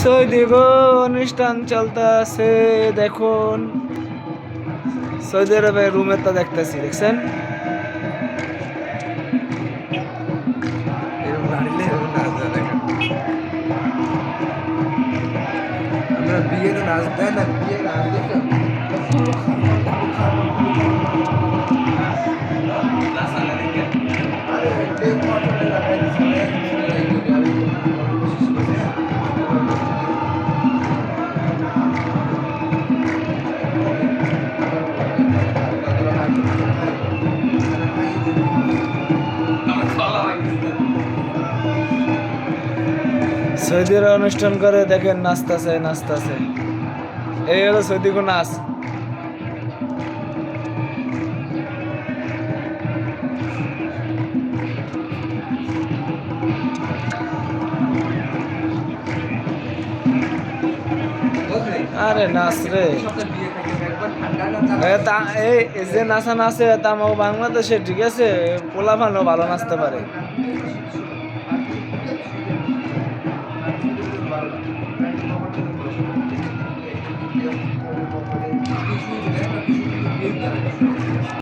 Saudi গো অনুষ্ঠান চলতেছে দেখুন। সৌদি আরবে রুমে তো দেখতেছি দেখছেন? আমরা সৌদিরা অনুষ্ঠান করে দেখেন, নাচতেছে নাচতেছে। এই হলো সৌদি গো নাচ। আরে নাচ রে। তা এই যে নাচা নাচে, তা আমাকে বাংলাদেশে, ঠিক আছে? পোলাফানও ভালো নাচতে পারে। みんなで一緒にやるって言ってたんだけど。